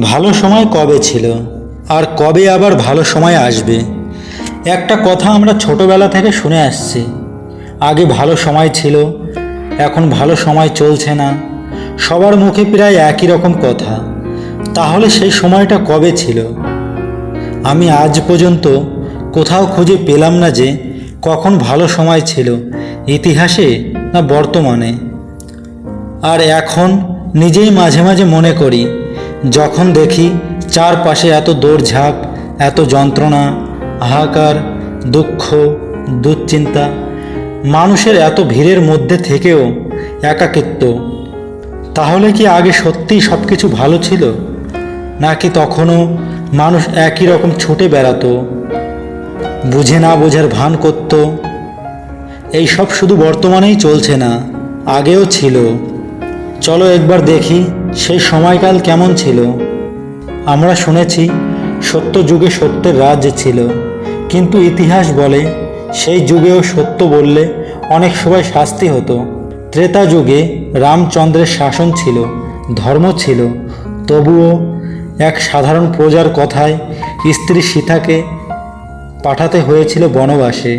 ভালো সময় কবে ছিল? আর কবে আবার ভালো সময় আসবে? একটা কথা আমরা ছোটবেলা থেকে শুনে আসছি। আগে ভালো সময় ছিল, এখন ভালো সময় চলছে না। সবার মুখে প্রায় একই রকম কথা। তাহলে সেই সময়টা কবে ছিল? আমি আজ পর্যন্ত কোথাও খুঁজে পেলাম না যে কখন ভালো সময় ছিল, ইতিহাসে না বর্তমানে। আর এখন নিজেই মাঝে মাঝে মনে করি যখন দেখি চারপাশে এত দৌড়ঝাঁপ, এত যন্ত্রণা, হাহাকার, দুঃখ, দুশ্চিন্তা, মানুষের এত ভিড়ের মধ্যে থেকেও একাকিত্ব, তাহলে কি আগে সত্যিই সব কিছু ভালো ছিল? নাকি তখনও মানুষ একই রকম ছুটে বেড়াতো, বুঝে না বোঝার ভান করত? এই সব শুধু বর্তমানেই চলছে না, আগেও ছিল। চলো একবার দেখি সেই সময়কাল কেমন ছিল? আমরা শুনেছি সত্য যুগে সত্যের রাজ্য ছিল, কিন্তু ইতিহাস বলে সেই যুগেও সত্য বললে অনেক সময় শাস্তি হতো। ত্রেতা যুগে রামচন্দ্রের শাসন ছিল, ধর্ম ছিল, তবুও এক সাধারণ প্রজার কথায় স্ত্রী সীতাকে পাঠাতে হয়েছিল বনবাসে।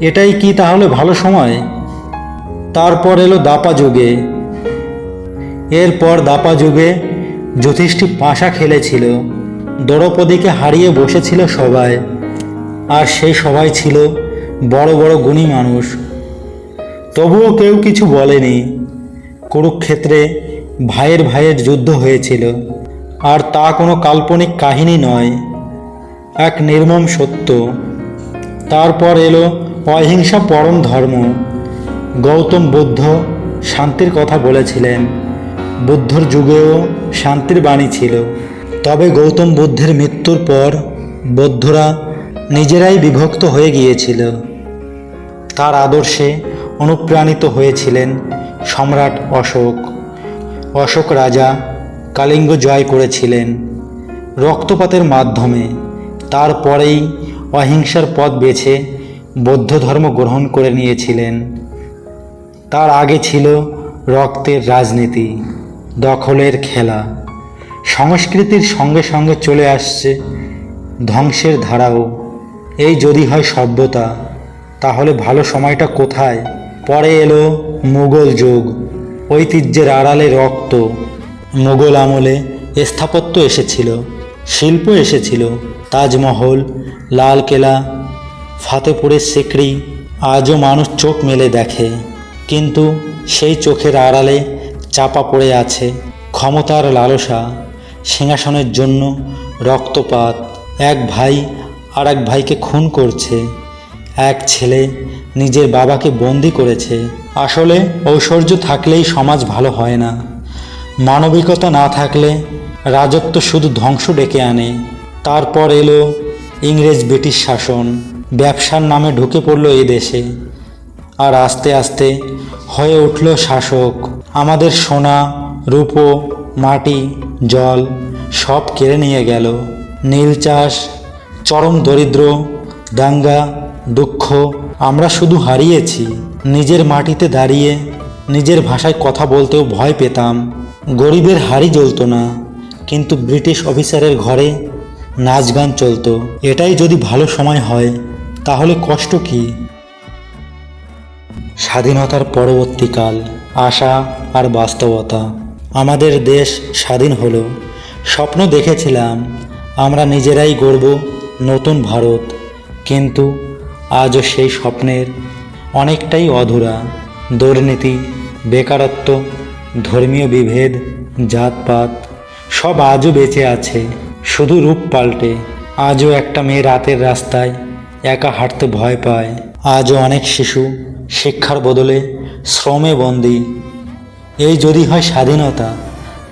এটাই কি তাহলে ভালো সময়? তারপর এলো দাপা যুগে এরপর দাপা যুগে যুধিষ্ঠির পাশা খেলেছিল, দ্রৌপদীকে হারিয়ে বসেছিল সবাই, আর সেই সবাই ছিল বড় বড় গুণী মানুষ। তবুও কেউ কিছু বলেনি, কুরুক্ষেত্রে ভাইয়ের ভাইয়ের যুদ্ধ হয়েছিল, আর তা কোনো কাল্পনিক কাহিনী নয়, এক নির্মম সত্য। তারপর এলো অহিংসা পরম ধর্ম, গৌতম বুদ্ধ শান্তির কথা বলেছিলেন। বুদ্ধর যুগেও শান্তির বাণী ছিল। তবে গৌতম বুদ্ধের মৃত্যুর পর বৌদ্ধরা নিজেরাই বিভক্ত হয়ে গিয়েছিল। তার আদর্শে অনুপ্রাণিত হয়েছিলেন সম্রাট অশোক। অশোক রাজা কালিঙ্গ জয় করেছিলেন রক্তপাতের মাধ্যমে। তারপরেই অহিংসার পথ বেছে বৌদ্ধ ধর্ম গ্রহণ করে নিয়েছিলেন। তার আগে ছিল রক্তের রাজনীতি। দখলের খেলা। সংস্কৃতির সঙ্গে সঙ্গে চলে আসছে ধ্বংসের ধারাও। এই যদি হয় সভ্যতা, তাহলে ভালো সময়টা কোথায়? পরে এলো মুঘল যুগ, ঐতিহ্যের আড়ালে রক্ত। মুঘল আমলে স্থাপত্য এসেছিল, শিল্প এসেছিল, তাজমহল লালকেলা ফাতেপুরের সিকড়ি, আজও মানুষ চোখ মেলে দেখে। কিন্তু সেই চোখের আড়ালে চাপা পড়ে আছে ক্ষমতার লালসা সিংহাসনের জন্য রক্তপাত। এক ভাই আর এক ভাইকে খুন করছে। এক ছেলে নিজের বাবাকে বন্দি করেছে। আসলে ঐশ্বর্য থাকলেই সমাজ ভালো হয় না। মানবিকতা না থাকলে রাজত্ব শুধু ধ্বংস ডেকে আনে। তারপর এলো ইংরেজ ব্রিটিশ শাসন। ব্যবসার নামে ঢুকে পড়ল এই দেশে। আর আস্তে আস্তে হয়ে উঠল শাসক। আমাদের সোনা, রূপো, মাটি, জল সব কেড়ে নিয়ে গেল। নীল চাষ, চরম দরিদ্র, দাঙ্গা, দুঃখ, আমরা শুধু হারিয়েছি। নিজের মাটিতে দাঁড়িয়ে, নিজের ভাষায় কথা বলতেও ভয় পেতাম। গরিবের হাড়ি জ্বলতো না, কিন্তু ব্রিটিশ অফিসারের ঘরে নাচ গান চলতো। এটাই যদি ভালো সময় হয়, তাহলে কষ্ট কী? স্বাধীনতার পরবর্তীকাল। আশা আর বাস্তবতা। আমাদের দেশ স্বাধীন হলো। স্বপ্ন দেখেছিলাম আমরা নিজেরাই গড়ব নতুন ভারত। কিন্তু আজও সেই স্বপ্নের অনেকটাই অধুরা। দুর্নীতি, বেকারত্ব, ধর্মীয় বিভেদ, জাতপাত সব আজও বেঁচে আছে। শুধু রূপ পাল্টে। আজও একটা মেয়ে রাতের রাস্তায় একা হাঁটতে ভয় পায়। আজও অনেক শিশু শিক্ষার বদলে শ্রমে বন্দী। এই যদি হয় স্বাধীনতা,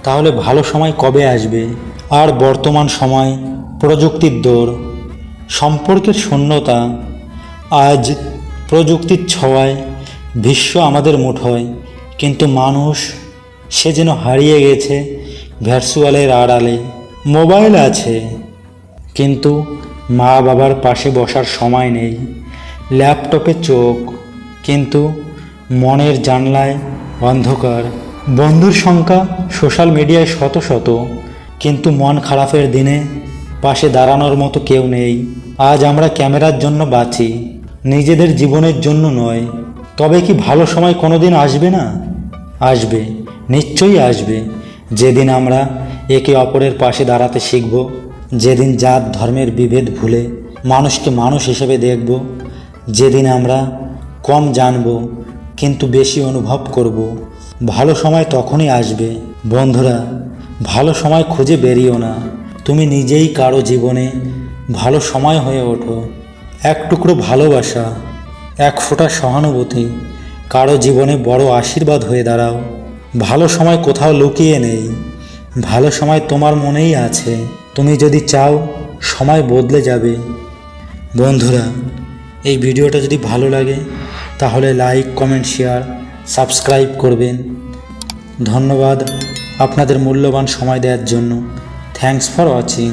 তাহলে ভালো সময় কবে আসবে? আর বর্তমান সময় প্রযুক্তির দৌড় সম্পর্কের শূন্যতা, আজ প্রযুক্তির ছোঁয়ায় বিশ্ব আমাদের মুঠোয় কিন্তু মানুষ সে যেন হারিয়ে গেছে ভ্যারচুয়ালের আড়ালে। মোবাইল আছে, কিন্তু মা বাবার পাশে বসার সময় নেই। ল্যাপটপে চোখ, কিন্তু মনের জানলায় অন্ধকার। বন্ধুর সংখ্যা সোশ্যাল মিডিয়ায় শত শত, কিন্তু মন খারাপের দিনে পাশে দাঁড়ানোর মতো কেউ নেই। আজ আমরা ক্যামেরার জন্য বাঁচি, নিজেদের জীবনের জন্য নয়। তবে কি ভালো সময় কোনোদিন আসবে না? আসবে, নিশ্চয়ই আসবে। যেদিন আমরা একে অপরের পাশে দাঁড়াতে শিখব। যেদিন জাত ধর্মের বিভেদ ভুলে মানুষকে মানুষ হিসেবে দেখব, যেদিন আমরা কম জানব, কিন্তু বেশি অনুভব করব, ভালো সময় তখনই আসবে। বন্ধুরা, ভালো সময় খুঁজে বেরিও না। তুমি নিজেই কারও জীবনে ভালো সময় হয়ে ওঠো। এক টুকরো ভালোবাসা, এক ফোঁটা সহানুভূতি, কারও জীবনে বড় আশীর্বাদ হয়ে দাঁড়াও। ভালো সময় কোথাও লুকিয়ে নেই। ভালো সময় তোমার মনেই আছে। তুমি যদি চাও, সময় বদলে যাবে। বন্ধুরা, এই ভিডিওটা যদি ভালো লাগে, তাহলে লাইক, কমেন্ট, শেয়ার, সাবস্ক্রাইব করবেন। ধন্যবাদ আপনাদের মূল্যবান সময় দেওয়ার জন্য। Thanks for watching.